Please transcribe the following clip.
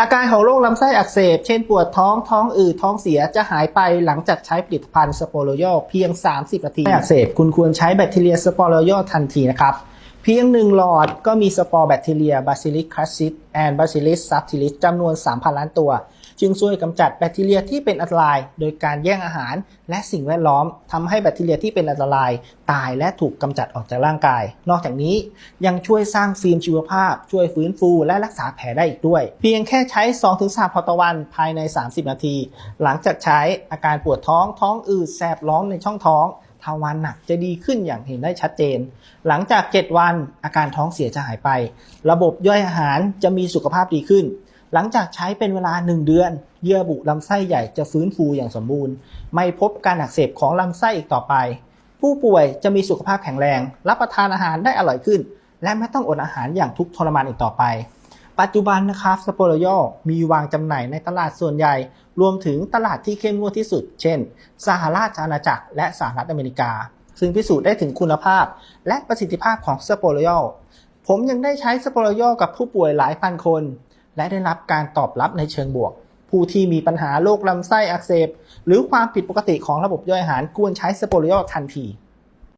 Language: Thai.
อาการของโรคลำไส้อักเสบ เช่นปวดท้องท้องอืดท้องเสียจะหายไปหลังจากใช้ผลิตภัณฑ์สโปโรโยเพียง 30 นาทีอักเสบคุณควรใช้แบคทีเรียสโปโรโยทันทีนะครับเพียงหนึ่งหลอดก็มีสปอร์แบคทีเรีย Bacillus crucis and Bacillus subtilis จำนวน 3,000 ล้านตัว จึงช่วยกำจัดแบคทีเรียที่เป็นอันตราย โดยการแย่งอาหารและสิ่งแวดล้อมทำให้แบคทีเรียที่เป็นอันตราย ตายและถูกกำจัดออกจากร่างกาย นอกจากนี้ยังช่วยสร้างฟิล์มชีวภาพ ช่วยฟื้นฟูและรักษาแผลได้อีกด้วย เพียงแค่ใช้ 2-3พอต่อวันภายใน 30 นาที หลังจากใช้อาการปวดท้องท้องอืดแสบร้อนในช่องท้อง ทวารหนักจะดีขึ้นอย่างเห็นได้ชัดเจน หลังจาก 7 วันอาการท้องเสียจะหายไป ระบบย่อยอาหารจะมีสุขภาพดีขึ้น หลังจากใช้เป็นเวลา 1 เดือน เยื่อบุลำไส้ใหญ่จะฟื้นฟูอย่างสมบูรณ์ ไม่พบการอักเสบของลำไส้อีกต่อไป ผู้ป่วยจะมีสุขภาพแข็งแรง รับประทานอาหารได้อร่อยขึ้น และไม่ต้องอดอาหารอย่างทุกข์ทรมานอีกต่อไป ปัจจุบันนะครับสโปโรโยมีวางจำหน่ายในตลาดส่วนใหญ่ รวมถึงตลาดที่เข้มงวดที่สุด เช่น สหราชอาณาจักรและสหรัฐอเมริกา ซึ่งพิสูจน์ได้ถึงคุณภาพ และประสิทธิภาพของสโปโรโยผมยังได้ใช้สโปโรโยกับผู้ป่วยหลายพันคน และได้รับการตอบรับในเชิงบวก ผู้ที่มีปัญหาโรคลำไส้อักเสบ หรือความผิดปกติของระบบย่อยอาหารควรใช้สโปโรโยทันที